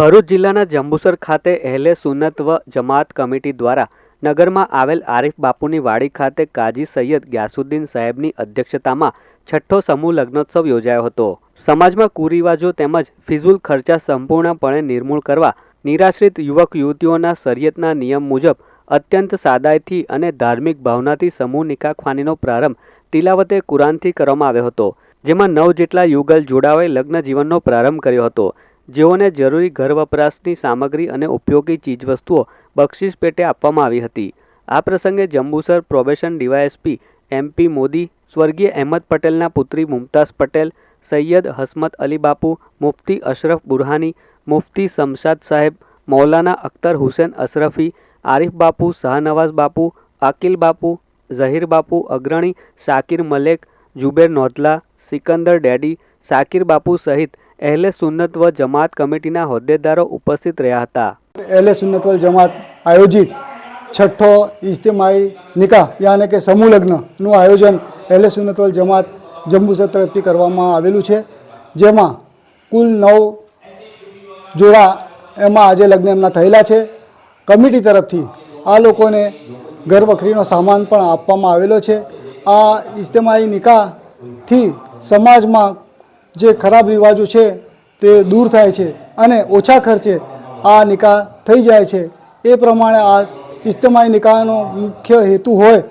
ભરૂચ જિલ્લાના જંબુસર ખાતે અહેલે સુન્નત વ જમાત કમિટી દ્વારા નગરમાં આવેલ આરીફ બાપુની વાડી ખાતે કાજી સૈયદ ગ્યાસુદ્દીન સાહેબની અધ્યક્ષતામાં છઠ્ઠો સમૂહ લગ્નોત્સવ યોજાયો હતો. સમાજમાં કુરિવાજો તેમજ ફિઝુલ ખર્ચા સંપૂર્ણપણે નિર્મૂળ કરવા નિરાશ્રિત યુવક યુવતીઓના સરિયતના નિયમ મુજબ અત્યંત સાદાઈથી અને ધાર્મિક ભાવનાથી સમૂહ નિકાખવાનીનો પ્રારંભ તિલાવતે કુરાનથી કરવામાં આવ્યો હતો, જેમાં નવ જેટલા યુગલ જોડાઓએ લગ્ન જીવનનો પ્રારંભ કર્યો હતો. જેઓને જરૂરી ઘર વપરાશની સામગ્રી અને ઉપયોગી ચીજવસ્તુઓ બક્ષિસ પેટે આપવામાં આવી હતી. આ પ્રસંગે Jambusar probation DYSP MP Modi, સ્વર્ગીય Ahmed પટેલના પુત્રી મુમતાઝ પટેલ, સૈયદ હસમત અલી બાપુ, મુફ્તી અશરફ બુરહાની, મુફ્તી શમશાદ સાહેબ, મૌલાના અખ્તર હુસેન અશરફી, આરિફ બાપુ, શાહનવાઝ બાપુ, આકિલ બાપુ, ઝહીર બાપુ, અગ્રણી શાકિર મલેક, જુબેર નોધલા સિકંદર ડેડી શાકિર બાપુ સહિત એહલે સુન્નત વ જમાત કમિટીના હોદ્દેદારો ઉપસ્થિત રહ્યા હતા. એહલે સુન્નત વલ જમાત આયોજિત છઠ્ઠો ઇજ્તમાઈ નિકાહ, યાને કે સમૂહ લગ્નનું આયોજન એહલે સુન્નત વલ જમાત જંબુસર તરફથી કરવામાં આવેલું છે. જેમાં કુલ નવ જોડા એમાં આજે લગ્ન એમના થયેલા છે. કમિટી તરફથી આ લોકોને ઘરવખરીનો સામાન પણ આપવામાં આવેલો છે. આ ઇજતમાઈ નિકાહથી સમાજમાં જે ખરાબ રિવાજો છે તે દૂર થાય છે અને ઓછા ખર્ચે આ નિકાહ થઈ જાય છે. એ પ્રમાણે આ ઇજ્તિમાહી નિકાહનો મુખ્ય હેતુ હોય